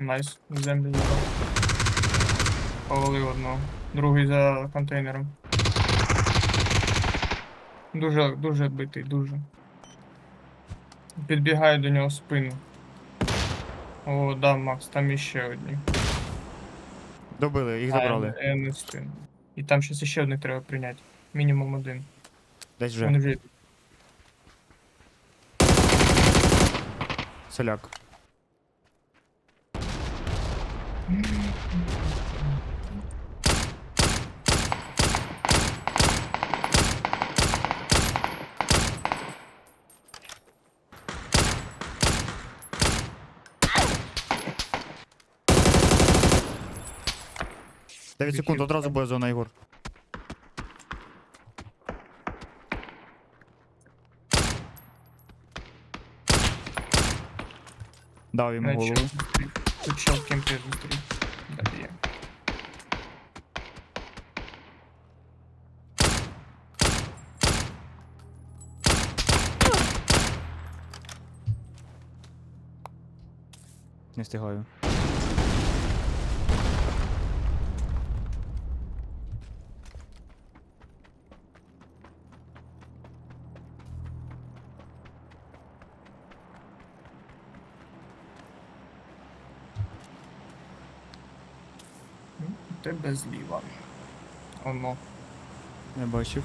Найс. В землю забрав. Повалив одного. Другий за контейнером. Дуже, дуже битий, дуже. Підбігаю до нього в спину. О, да, Макс, там іще одні. Добили, їх забрали. Я, я не встигну. І там щось ще одних треба прийняти. Мінімум один. Десь Вони вже. вже Соляк. Дев'ять секунд, одразу буде зона Ігор. Дав йому голову. Тут чел в кемпі зустрів. Доб'є. Не встигаю. Тебе зліва. Оно. Не бачив.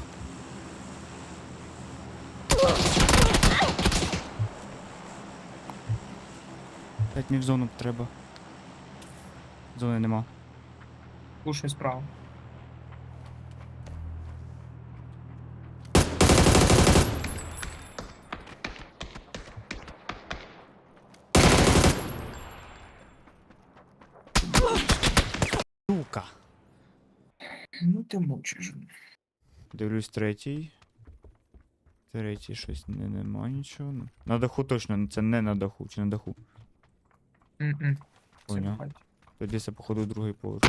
П'ять мені в зону треба. Зони нема. Пушай справа. Сука. Ну ти мовчиш. Дивлюсь третій. Третій щось не, нема нічого. На даху точно, це не на даху, чи на даху. Мгм. Це Поняв. Тоді це походу другий поверх.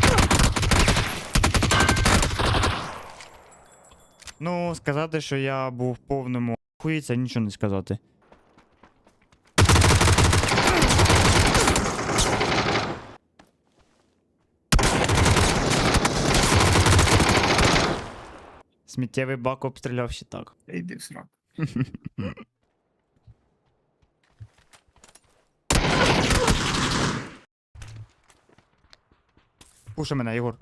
Ну, сказати, що я був в повному хуї, це нічого не сказати. Сміттєвий бак обстріляв ще так. Та йди в срак. Пуши мене, Єгор.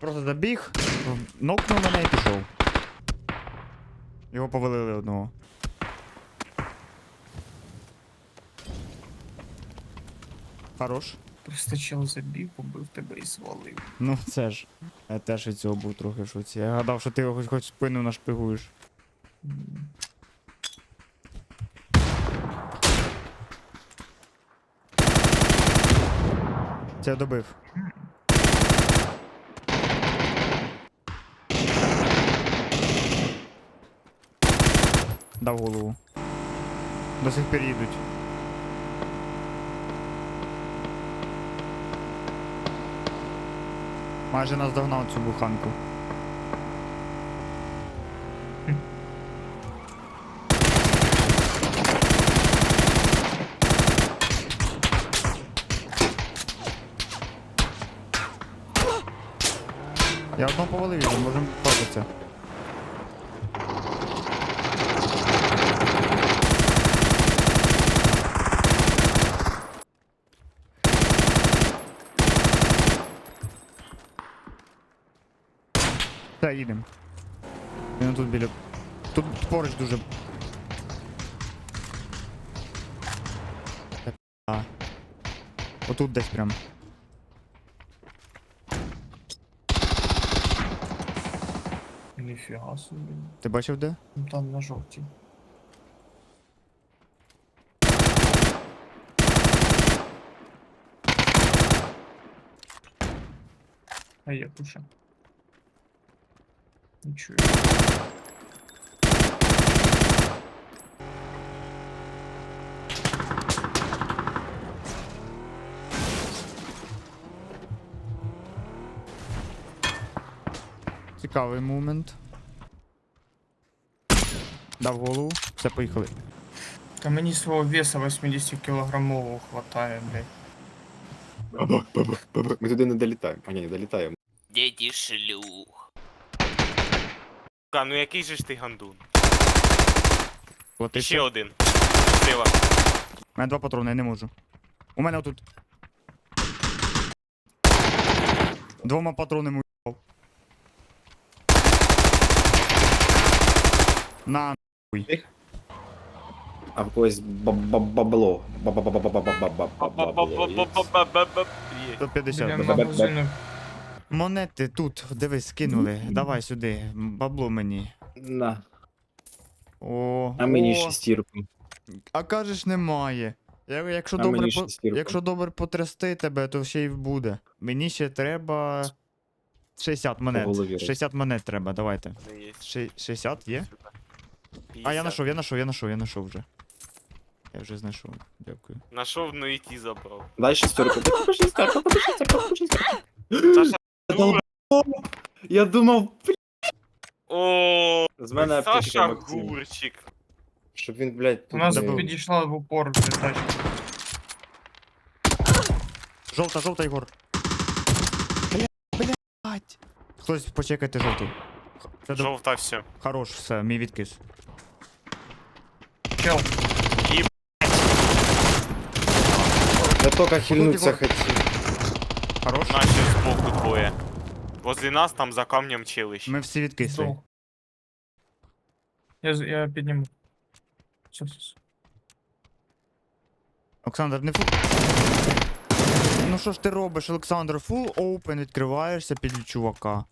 Просто забіг, нокнув мене і пішов. Його повалили одного. Хорош. Просто чел забіг, побив тебе і свалив. Ну це ж. Я теж від цього був трохи в шоці. Я гадав, що ти його хоч, хоч спину нашпигуєш. М. Це я добив. Дав голову. До сих пір їдуть. Майже наздогнав цю буханку. Я одного повалив можемо фотитися. Та їдемо. Він тут біля. Тут поруч дуже. А. Отут десь прям. Ніфіга собі. Ти бачив де? Ну, Там на жовтій. А я пуша. Не чую. Цікавий момент. Дав голову. Все, поїхали. Та мені свого веса 80 кілограмового хватає, блядь. Баба, баба, баба. Ми туди не долітаємо. А ні, не долітаємо. Діді шлюх. Ка, ну який же ж ти гандун? Платився. Ще один. Сила. У мене два патрони, я не можу. У мене отут. Двома патронами уїбав. На А в когось бабло. Бабло. Є. 150. Біля магазину. Монети тут, дивись, скинули. Давай сюди. Бабло мені. На. О, А мені о, шестірку. А кажеш, немає. Я- Якщо А добре, мені по... шестірку. якщо добре потрясти тебе, то ще й буде. Мені ще треба 60 монет. голові роз- 60 монет треба, давайте. Не є. Ши- 60 є? Сюди. А я 50. знайшов, я знайшов, я знайшов, я знайшов вже. Я вже знайшов. Дякую. Нашов, ну і ті забрав. Дай шестерку. Шестерку, шестерку, шестерку. Саша, Долб- Я думав, О, з мене Саша аптечка, Максим. Гурчик. Щоб він, блядь, У тут нас не- Забув. підійшла в упор вже тачка. Жовта, жовта, Ігор. Бля, блядь. Хтось почекайте жовту. Це до... Жовта все. Хорош, все, мій відкис. Чел, Я тільки хильнуться хотів. Хорош. Наші збоку двоє. Возле нас там за камнем челищ. Ми всі відкисли. Я, з- я підніму. Все, все, все. Олександр, не фу. Ну що ж ти робиш, Олександр? Full open відкриваєшся під чувака.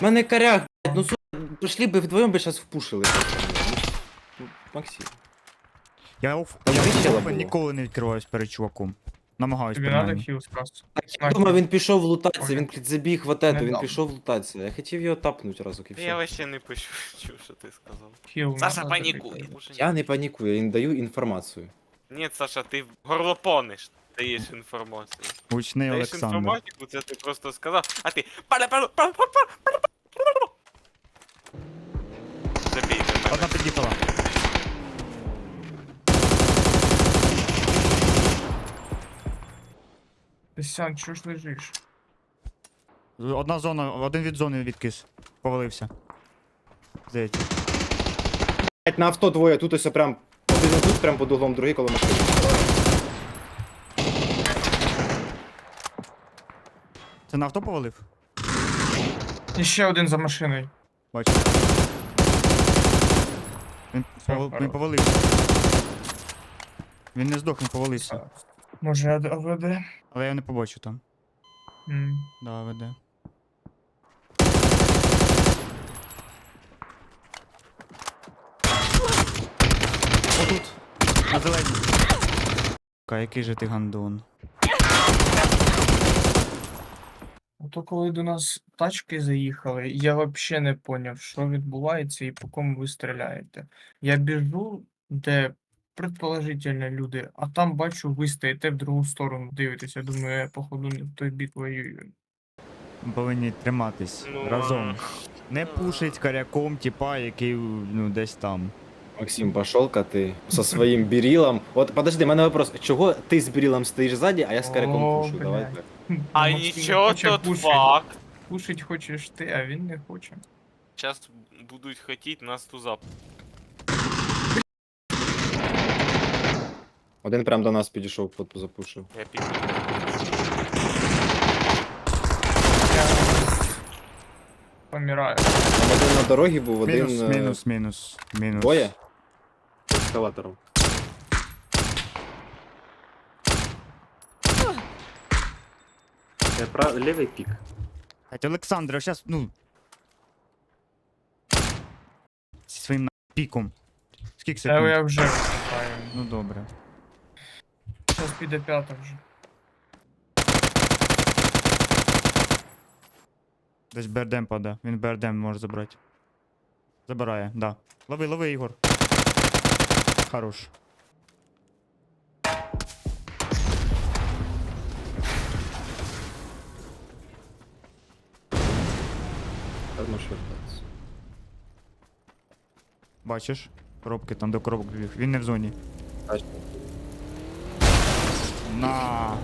У мене коряг, блядь, ну су... Пішли би вдвоєм би зараз впушили. Ну, Максим. Я, оф... Я open було. ніколи не відкриваюсь перед чуваком. Намагаюсь Тобі принаймні. хіл. Я думав, він пішов лутатися, він забіг в атету, він пішов лутатися. Я хотів його тапнути разок і Я все. вообще не пишу, що ти сказав. Хіл. Саша надо панікує. Уже Я не панікую, я їм даю інформацію. Ні, Саша, ти горлопониш. Даєш інформацію. Гучний Даєш Олександр. інформатику, це ти просто сказав, а ти. пале пале пале пале пале пале Забійте мене. Одна під'їхала. Ти сян, чого ж лежиш? Одна зона, один від зони відкис. Повалився. Здається. На авто двоє, тут ось прям. Один тут, прям під углом, другий коло машини. Це на авто повалив? І ще один за машиною. Бачу. Він, повал... він повалився. Він не здох, він повалився. Може, АВД? Але я не побачу там. М. Да, веде. Отут. На зеленій. Ка, який же ти гандон. Ото коли до нас тачки заїхали, я взагалі не поняв, що відбувається і по кому ви стріляєте. Я біжу, де предположительно люди, а там бачу, ви стоїте в другу сторону, дивитеся. Думаю, я походу не в той бік воюю. Повинні триматись Ну, разом. Не пушить коряком, типа, який ну, десь там. Максим, пошел-ка ты со своим берилом. Вот, подожди, у мене вопрос. Чого ти з берилом стоїш ззаді, а я з коряком О, пушу? Давай блядь. так. А Максим нічого хоче тут пушить. факт. Пушить хочеш ти, а він не хоче. Зараз будуть хотіти нас туза. Один прям до нас підійшов, под запушив. Я. Я помираю. Там один на дорогі був, один. Мінус, е, мінус, мінус, мінус. Двоє? Ескалатором. Я прав... лівий пік. Блядь, Олександр, а зараз, ну. Зі своїм на- піком. Скільки секунд? я вже виступаю. Ну добре. Зараз піде п'ята вже. Десь бердем паде. Він бердем може забрати. Забирає, да. Лови, лови, Ігор. Хорош. Та можеш вертатися. Бачиш? Коробки там до коробок біг. Він не в зоні. Тачка на.